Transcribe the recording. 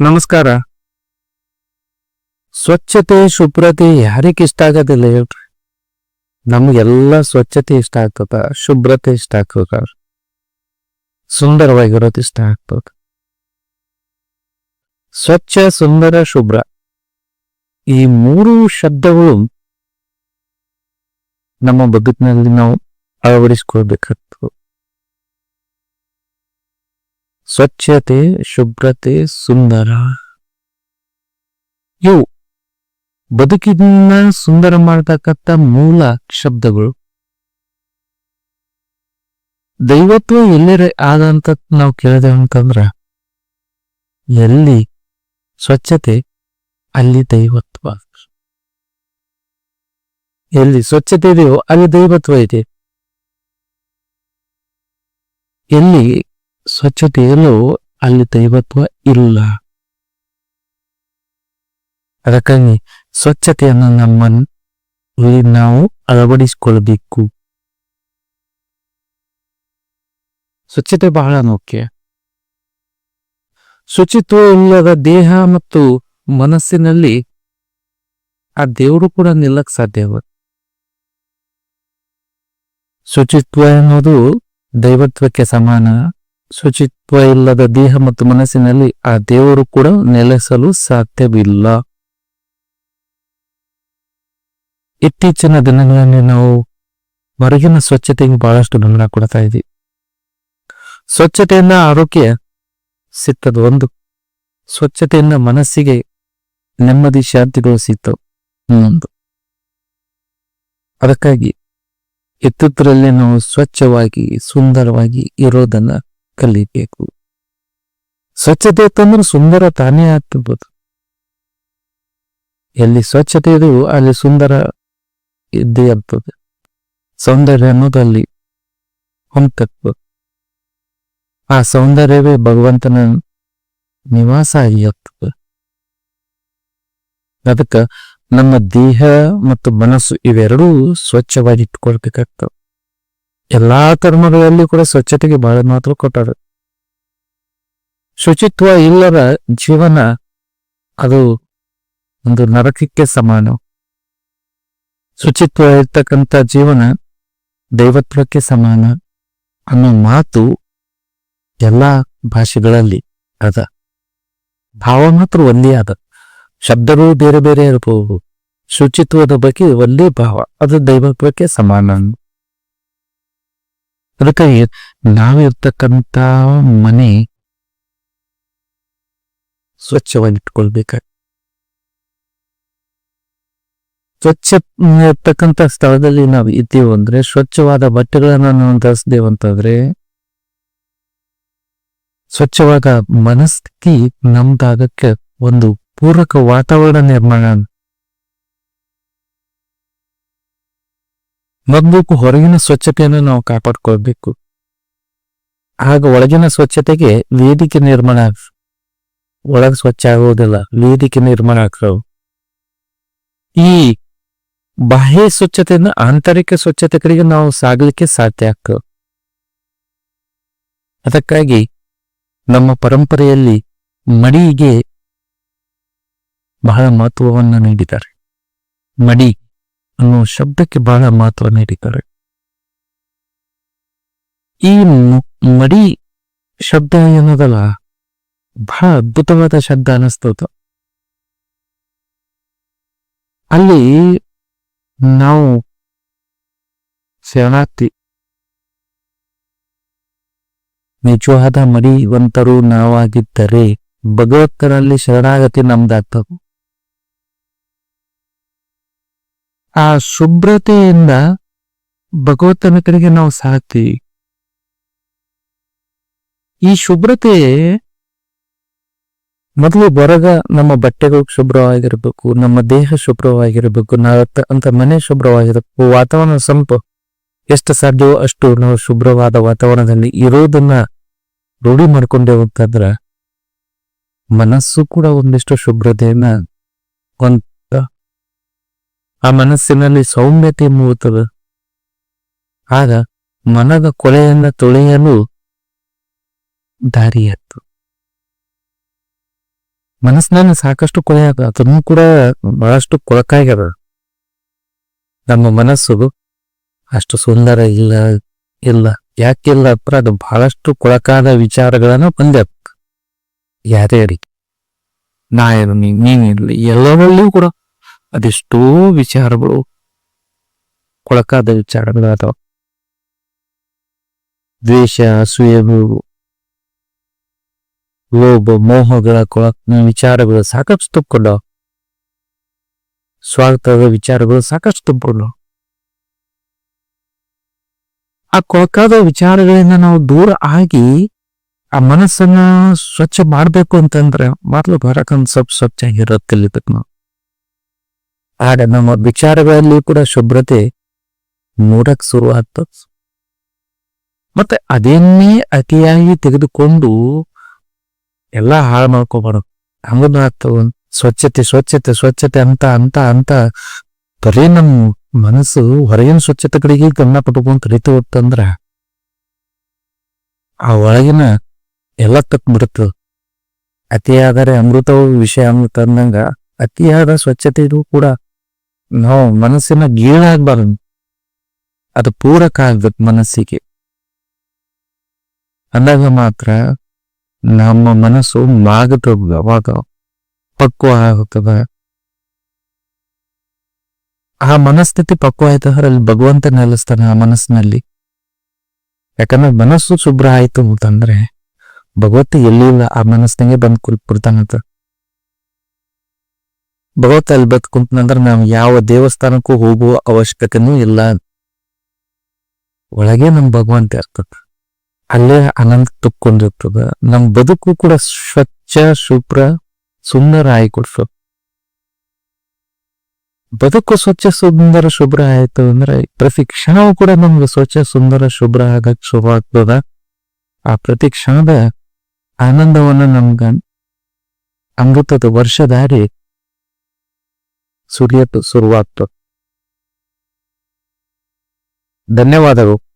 ನಮಸ್ಕಾರ. ಸ್ವಚ್ಛತೆ, ಶುಭ್ರತೆ ಯಾರಿಗೆ ಇಷ್ಟ ಆಗೋದಿಲ್ಲ ಹೇಳ್ರಿ. ನಮ್ಗೆಲ್ಲ ಸ್ವಚ್ಛತೆ ಇಷ್ಟ ಆಗ್ತದ, ಶುಭ್ರತೆ ಇಷ್ಟ ಆಗ್ತದ. ಸುಂದರವಾಗಿರೋದು ಇಷ್ಟ ಆಗ್ತದ. ಸ್ವಚ್ಛ, ಸುಂದರ, ಶುಭ್ರ. ಈ ಮೂರು ಶಬ್ದಗಳು ನಮ್ಮ ಬದುಕಿನಲ್ಲಿ ನಾವು ಅಳವಡಿಸ್ಕೊಳ್ಬೇಕಾಗ್ತದೆ. ಸ್ವಚ್ಛತೆ, ಶುಭ್ರತೆ, ಸುಂದರ. ಇವು ಬದುಕಿನ ಸುಂದರ ಮಾಡತಕ್ಕಂಥ ಮೂಲ ಶಬ್ದಗಳು. ದೈವತ್ವ ಎಲ್ಲೇ ಆದಂತ ನಾವು ಕೇಳಿದೆ ಅಂತಂದ್ರ, ಎಲ್ಲಿ ಸ್ವಚ್ಛತೆ, ಅಲ್ಲಿ ದೈವತ್ವ. ಎಲ್ಲಿ ಸ್ವಚ್ಛತೆ ಇದೆಯೋ ಅಲ್ಲಿ ದೈವತ್ವ ಇದೆ. ಎಲ್ಲಿ ಸ್ವಚ್ಛತೆ ಎಲ್ಲೋ ಅಲ್ಲಿ ದೈವತ್ವ ಇಲ್ಲ. ಅದಕ್ಕಾಗಿ ಸ್ವಚ್ಛತೆಯನ್ನು ನಮ್ಮಲ್ಲಿ ನಾವು ಅಳವಡಿಸಿಕೊಳ್ಳಬೇಕು. ಸ್ವಚ್ಛತೆ ಬಹಳ ಮುಖ್ಯ. ಶುಚಿತ್ವ ಇಲ್ಲದ ದೇಹ ಮತ್ತು ಮನಸ್ಸಿನಲ್ಲಿ ಆ ದೇವರು ಕೂಡ ನಿಲ್ಲಕ್ ಸಾಧ್ಯವ ಶುಚಿತ್ವ ಅನ್ನೋದು ದೈವತ್ವಕ್ಕೆ ಸಮಾನ. ಶುಚಿತ್ವ ಇಲ್ಲದ ದೇಹ ಮತ್ತು ಮನಸ್ಸಿನಲ್ಲಿ ಆ ದೇವರು ಕೂಡ ನೆಲೆಸಲು ಸಾಧ್ಯವಿಲ್ಲ. ಇತ್ತೀಚಿನ ದಿನಗಳಲ್ಲಿ ನಾವು ಹೊರಗಿನ ಸ್ವಚ್ಛತೆಗೆ ಬಹಳಷ್ಟು ಗಮನ ಕೊಡ್ತಾ ಇದ್ದೀವಿ. ಸ್ವಚ್ಛತೆಯಿಂದ ಆರೋಗ್ಯ ಸಿಗ್ತದ. ಒಂದು ಸ್ವಚ್ಛತೆಯಿಂದ ಮನಸ್ಸಿಗೆ ನೆಮ್ಮದಿ, ಶಾಂತಿಗಳು ಸಿಗ್ತವೆ. ಇನ್ನೊಂದು. ಅದಕ್ಕಾಗಿ ಎತ್ತುತ್ತರಲ್ಲಿ ನಾವು ಸ್ವಚ್ಛವಾಗಿ, ಸುಂದರವಾಗಿ ಇರೋದನ್ನ ಕಲಿಬೇಕು ಸ್ವಚ್ಛತೆ ಇತ್ತಂದ್ರೆ ಸುಂದರ ತಾನೇ ಆಗ್ತಿರ್ಬೋದು ಎಲ್ಲಿ ಸ್ವಚ್ಛತೆ ಇದು ಅಲ್ಲಿ ಸುಂದರ ಇದ್ದೇ ಇರ್ತದೆ ಸೌಂದರ್ಯ ಅನ್ನೋದು ಅಲ್ಲಿ ಹೊಂತಕ್ಬೇಕು ಆ ಸೌಂದರ್ಯವೇ ಭಗವಂತನ ನಿವಾಸ ಆಗಿರ್ತದೆ ಅದಕ್ಕ ನಮ್ಮ ದೇಹ ಮತ್ತು ಮನಸ್ಸು ಇವೆರಡೂ ಸ್ವಚ್ಛವಾಗಿ ಇಟ್ಕೊಳ್ಬೇಕಾಗ್ತವೆ ಎಲ್ಲಾ ಕರ್ಮಗಳಲ್ಲಿ ಕೂಡ ಸ್ವಚ್ಛತೆಗೆ ಬಹಳ ಮಹತ್ವ ಕೊಟ್ಟಾರೆ ಶುಚಿತ್ವ ಇಲ್ಲದ ಜೀವನ ಅದು ಒಂದು ನರಕಕ್ಕೆ ಸಮಾನ. ಶುಚಿತ್ವ ಇರ್ತಕ್ಕಂಥ ಜೀವನ ದೈವತ್ವಕ್ಕೆ ಸಮಾನ ಅನ್ನೋ ಮಾತು ಎಲ್ಲಾ ಭಾಷೆಗಳಲ್ಲಿ ಅದ. ಭಾವ ಮಾತ್ರ ಒಂದೇ ಅದ ಶಬ್ದಗಳು ಬೇರೆ ಬೇರೆ ಇರಬಹುದು ಶುಚಿತ್ವದ ಬಗ್ಗೆ ಒಂದೇ ಭಾವ. ಅದು ದೈವತ್ವಕ್ಕೆ ಸಮಾನ. ಅದಕ್ಕಾಗಿ ನಾವಿರ್ತಕ್ಕಂಥ ಮನೆ ಸ್ವಚ್ಛವಾಗಿಟ್ಕೊಳ್ಬೇಕ ಸ್ವಚ್ಛ ಇರ್ತಕ್ಕಂಥ ಸ್ಥಳದಲ್ಲಿ ನಾವು ಇದ್ದೀವಿ ಅಂದ್ರೆ ಸ್ವಚ್ಛವಾದ ಬಟ್ಟೆಗಳನ್ನ ನಾವು ಧರಿಸ್ದೇವಂತಂದ್ರೆ ಸ್ವಚ್ಛವಾದ ಮನಸ್ಥಿತಿ ನಮ್ದಾಗಕ್ಕೆ ಒಂದು ಪೂರಕ ವಾತಾವರಣ ನಿರ್ಮಾಣ ಮೊದಲು ಹೊರಗಿನ ಸ್ವಚ್ಛತೆಯನ್ನು ನಾವು ಕಾಪಾಡ್ಕೊಳ್ಬೇಕು. ಆಗ ಒಳಗಿನ ಸ್ವಚ್ಛತೆಗೆ ವೇದಿಕೆ ನಿರ್ಮಾಣ ಒಳಗೆ ಸ್ವಚ್ಛ ಆಗೋದಿಲ್ಲ, ವೇದಿಕೆ ನಿರ್ಮಾಣ ಆಗ್ತಾವ ಈ ಬಾಹ್ಯ ಸ್ವಚ್ಛತೆಯನ್ನು ಆಂತರಿಕ ಸ್ವಚ್ಛತೆ ಕಡೆಗೆ ನಾವು ಸಾಗಲಿಕ್ಕೆ ಸಾಧ್ಯ ಆಗ್ತವೆ ಅದಕ್ಕಾಗಿ ನಮ್ಮ ಪರಂಪರೆಯಲ್ಲಿ ಮಡಿಗೆ ಬಹಳ ಮಹತ್ವವನ್ನು ನೀಡಿದ್ದಾರೆ. ಮಡಿ. ಅನ್ನೋ ಶಬ್ದಕ್ಕೆ ಬಹಳ ಮಹತ್ವ ನೀಡಿದ್ದಾರೆ. ಈ ಮಡಿ ಶಬ್ದ ಏನದಲ್ಲ ಬಹಳ ಅದ್ಭುತವಾದ ಶಬ್ದ ಅನಿಸ್ತದ ಅಲ್ಲಿ ನಾವು ಶರಣಾರ್ಥಿ. ನಿಜವಾದ ಮಡಿವಂತರು ನಾವಾಗಿದ್ದರೆ ಭಗವತ್ತರಲ್ಲಿ ಶರಣಾಗತಿ ನಮ್ದಾಗ್ತದೆ. ಆ ಶುಭ್ರತೆಯಿಂದ ಭಗವತನ ಕಡೆಗೆ ನಾವು ಸಾಕ್ತೀವಿ ಈ ಶುಭ್ರತೆ ಮೊದಲು ಹೊರಗ ನಮ್ಮ ಬಟ್ಟೆಗಳು ಶುಭ್ರವಾಗಿರ್ಬೇಕು, ನಮ್ಮ ದೇಹ ಶುಭ್ರವಾಗಿರ್ಬೇಕು ನಾವು ಅಂತ ಮನೆ ಶುಭ್ರವಾಗಿರ್ಬೇಕು, ವಾತಾವರಣ ಸಂಪ ಎಷ್ಟು ಸಾಧ್ಯವೋ ಅಷ್ಟು ನಾವು ಶುಭ್ರವಾದ ವಾತಾವರಣದಲ್ಲಿ ಇರೋದನ್ನ ರೂಢಿ ಮಾಡ್ಕೊಂಡೇವು ಅಂತಂದ್ರ ಮನಸ್ಸು ಕೂಡ ಒಂದಿಷ್ಟು ಶುಭ್ರತೆಯನ್ನ ಹೊಂದ ಆ ಮನಸ್ಸಿನಲ್ಲಿ ಸೌಮ್ಯತೆ ಮೂಡುತ್ತದೆ. ಆಗ ಮನದ ಕೊಲೆಯನ್ನ ತೊಳೆಯಲು ದಾರಿಯತ್ತು ಮನಸ್ಸಿನಲ್ಲಿ ಸಾಕಷ್ಟು ಕೊಲೆ ಆಗ ಅದನ್ನು ಕೂಡ ಬಹಳಷ್ಟು ಕೊಳಕಾಗ್ಯದ. ನಮ್ಮ ಮನಸ್ಸು ಅಷ್ಟು ಸುಂದರ ಇಲ್ಲ ಇಲ್ಲ. ಯಾಕಿಲ್ಲ ಅಂದ್ರೆ ಅದು ಬಹಳಷ್ಟು ಕೊಳಕಾದ ವಿಚಾರಗಳನ್ನ ಹೊಂದ್ಯ ಯಾರೇ ಇರಲಿ ನಾ ಇರಲಿ ನೀನಿರ್ಲಿ, ಎಲ್ಲರಲ್ಲಿಯೂ ಕೂಡ ಅದೆಷ್ಟೋ ವಿಚಾರಗಳು ಕೊಳಕಾದ ವಿಚಾರಗಳು ಅದಾವ ದ್ವೇಷ, ಅಸೂಯೆಗಳು, ಲೋಭ, ಮೋಹಗಳ ಕೊಳ ವಿಚಾರಗಳು ಸಾಕಷ್ಟು ತುಂಬಿಕೊಂಡವ. ಸ್ವಾರ್ಥದ ವಿಚಾರಗಳು ಸಾಕಷ್ಟು ತುಂಬಿಕೊಂಡವ. ಆ ಕೊಳಕಾದ ವಿಚಾರಗಳಿಂದ ನಾವು ದೂರ ಆಗಿ ಆ ಮನಸ್ಸನ್ನ ಸ್ವಚ್ಛ ಮಾಡ್ಬೇಕು ಅಂತಂದ್ರೆ ಮೊದಲು ಬರಕಂದ್ ಸ್ವಲ್ಪ ಸ್ವಚ್ಛ ಆಗಿರೋದ್ ಕಲಿಬೇಕು ನಾವು. ಆಗ ನಮ್ಮ ವಿಚಾರಗಳಲ್ಲಿ ಕೂಡ ಶುಭ್ರತೆ ಮೂಡಕ್ ಶುರು ಮತ್ತೆ ಅದೇನೇ ಅತಿಯಾಗಿ ತೆಗೆದುಕೊಂಡು ಎಲ್ಲ ಹಾಳು ಮಾಡ್ಕೋಬಾರ್ದು. ಹಂಗನು ಆಗ್ತವ ಸ್ವಚ್ಛತೆ ಸ್ವಚ್ಛತೆ ಸ್ವಚ್ಛತೆ ಅಂತ ಅಂತ ಅಂತ ಬರೀ ನಮ್ಮ ಮನಸ್ಸು ಹೊರಗಿನ ಸ್ವಚ್ಛತೆ ಕಡೆಗೆ ಗಮನ ಪಟ್ಕೊಂತ ಕರಿತು ಹೋಗ್ತಂದ್ರ ಆ ಒಳಗಿನ ಎಲ್ಲ ತಪ್ಪು ಬಿಡುತ್ತದ ಅತಿಯಾದರೆ ಅಮೃತವು ವಿಷಯ ಅಮೃತ ಅಂದಂಗ ಅತಿಯಾದ ಸ್ವಚ್ಛತೆಯೂ ಕೂಡ ನಾವು ಮನಸ್ಸಿನ ಗೀಳಾಗಬಾರದು. ಅದು ಪೂರಕ ಆಗ್ಬೇಕು ಮನಸ್ಸಿಗೆ. ಅಂದಾಗ ಮಾತ್ರ ನಮ್ಮ ಮನಸ್ಸು ಮಾಗುತ್ತದೆ ಅವಾಗ ಪಕ್ವ ಆಗುತ್ತದ. ಆ ಮನಸ್ಥಿತಿ ಪಕ್ವ ಆಯ್ತಂದ್ರೆ ಅಲ್ಲಿ ಭಗವಂತ ನೆಲೆಸ್ತಾನೆ ಆ ಮನಸ್ಸಿನಲ್ಲಿ. ಯಾಕಂದ್ರೆ ಮನಸ್ಸು ಶುಭ್ರ ಆಯ್ತು ಅಂತಂದ್ರೆ ಭಗವಂತ ಎಲ್ಲಿಲ್ಲ, ಆ ಮನಸ್ಸಿನಾಗೆ ಬಂದು ಕುಲ್ಬಿಡ್ತಾನಂತ ಭಗವಂತ ಅಲ್ಲಿ ಬಂದು ಕುಂತಂದ್ರೆ ನಾವು ಯಾವ ದೇವಸ್ಥಾನಕ್ಕೂ ಹೋಗುವ ಅವಶ್ಯಕತೆನೂ ಇಲ್ಲ. ಒಳಗೆ ನಮ್ ಭಗವಂತ ಇರ್ತದ. ಅಲ್ಲೇ ಆನಂದ ತುಕ್ಕೊಂಡಿರ್ತದ ನಮ್ ಬದುಕು ಕೂಡ ಸ್ವಚ್ಛ, ಶುಭ್ರ ಸುಂದರ ಆಗಿ ಬದುಕು ಸ್ವಚ್ಛ, ಸುಂದರ, ಶುಭ್ರ ಆಯ್ತು ಅಂದ್ರೆ ಪ್ರತಿ ಕ್ಷಣವೂ ಕೂಡ ನಮ್ಗೆ ಸ್ವಚ್ಛ, ಸುಂದರ, ಶುಭ್ರ ಆಗಕ್ ಶುರು ಆಗ್ತದ ಆ ಪ್ರತಿ ಕ್ಷಣದ ಆನಂದವನ್ನ ನಮ್ಗ ಅಮೃತದ ವರ್ಷ ದಾರಿ ಸುರಿಯತ್ತು ಶುರುವಾಗ್ತದ ಧನ್ಯವಾದಗಳು.